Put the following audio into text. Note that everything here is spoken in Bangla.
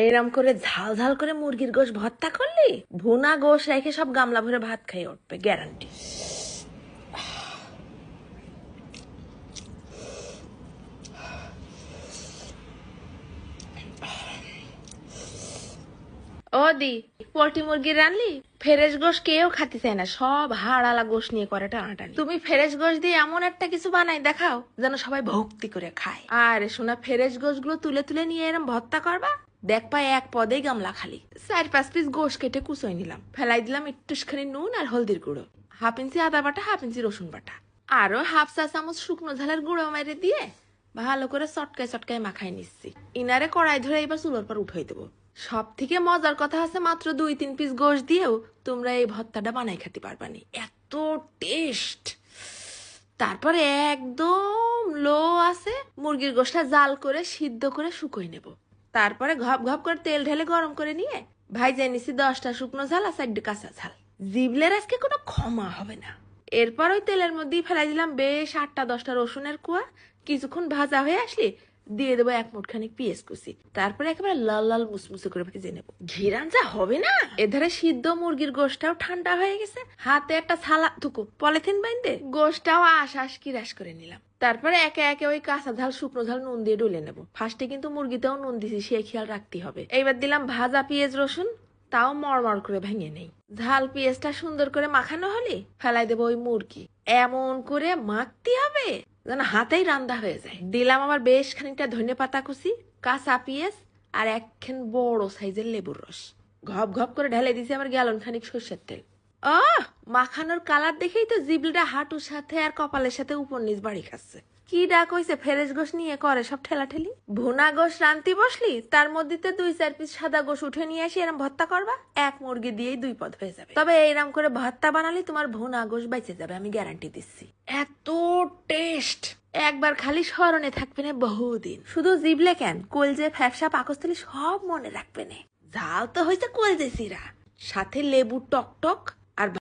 এইরম করে ঝাল ঝাল করে মুরগির গোশ ভর্তা করলি? ভুনা গোশ রেখে সব গামলা ভরে ভাত খেয়ে উঠবে গ্যারান্টি ও দি, পোল্ট্রি মুরগি রানলি ফেরেশ গোশ কেউ খাতে চায় না, সব হাড়ালা গোশ নিয়ে করে টানাটানি। তুমি ফেরেশ গোশ দিয়ে এমন একটা কিছু বানাই, দেখাও, যেন সবাই ভক্তি করে খায়। আরে শোনা, ফেরেশ গোশগুলো তুলে তুলে নিয়ে এরম ভর্তা করবা? দেখ পায় এক পদেই গামলা খালি। চার পাঁচ পিস গোশ কেটে কুচোই নিলাম। ফেলাই দিলাম একটুখানি নুন আর হলদির গুঁড়ো। হাফ ইঞ্চি আদা বাটা, হাফ ইঞ্চি রসুন বাটা। আরও হাফ চা চামচ শুকনো ঝালের গুঁড়ো মেরে দিয়ে ভালো করে চটকায় চটকায় মাখাই নিচ্ছি। ইনারে কড়াই ধরে এবার চুলোর পর উঠাই দেবো। সব থেকে মজার কথা আছে মাত্র দুই তিন পিস গোশ দিয়েও তোমরা এই ভর্তাটা বানাই খেতে পারবানি এত টেস্ট তারপরে একদম লো আছে, মুরগির গোশটা জাল করে সিদ্ধ করে শুকোই নেব। তারপরে ঘপ ঘপ করে তেল ঢেলে গরম করে নিয়ে ভাই নিছি দশটা শুকনো ঝাল আর সাইড কাঁচা ঝাল। জিবলের আজকে কোনো ক্ষমা হবে না। এরপর ওই তেলের মধ্যেই ফেলাই দিলাম বেশ আটটা দশটা রসুনের কুয়া। কিছুক্ষণ ভাজা হয়ে আসলে দিয়ে দেবো এক মুঠখানি পেঁয়াজ কুচি। তারপরে একেবারে লাল লাল মুসমুসে করে ভেজে নেব। ঘিরান যা হবে না? এধারে সিদ্ধ মুরগির গোশটাও ঠান্ডা হয়ে গেছে। হাতে একটা ছালা থুকু পলিথিন বাইন্দে গোশটাও আশ আশ কিরাস করে নিলাম। তারপরে একে একে ওই কাঁচা ঝাল, শুকনো ঝাল নুন দিয়ে ডলে নেব। ফার্স্টে কিন্তু মুরগিতেও নুন দিছি, সে খেয়াল রাখতে হবে। এইবার দিলাম ভাজা পেঁয়াজ, রসুন, তাও মরমর করে ভেঙে নেই। ঝাল পেঁয়াজটা সুন্দর করে মাখানো হলে ফেলাই দেবো ওই মুরগি। এমন করে মাখতে হবে? যেন হাতেই রান্দা হয়ে যায়। দিলাম আমার বেশ খানিকটা ধনে পাতা কুচি, কাঁচা পেঁয়াজ আর একখান বড় সাইজের লেবুর রস। ঘপ ঘপ করে ঢেলে দিছি আবার গ্যালন খানিক সর্ষের তেল। মাখানোর কালার দেখেই তো জিবলিটা হাঁটুর সাথে আর কপালের সাথে উপর নিচ বাড়ি খাচ্ছে। কি ডাক হইছে, ফেরেশ গোস নিয়ে করে সব ঠেলাঠেলি? ভুনা গোস রান্তি বসলি? তার মধ্যে দুই চার পিস সাদা গোস উঠে নিয়ে আসি এরম ভর্তা করবা? এক মুরগি দিয়েই দুই পদ হয়ে যাবে। তবে এইরকম করে ভর্তা বানালে, তোমার ভুনা গোস বেঁচে যাবে, আমি গ্যারান্টি দিচ্ছি। এত টেস্ট! একবার খালি স্মরণে থাকবে না বহুদিন। শুধু জিবলে কেন, কলজে, ফ্যাপসা, পাকস্থলী সব মনে রাখবে না। ঝাল তো হয়েছে কলজে সিরা। সাথে লেবু টক টক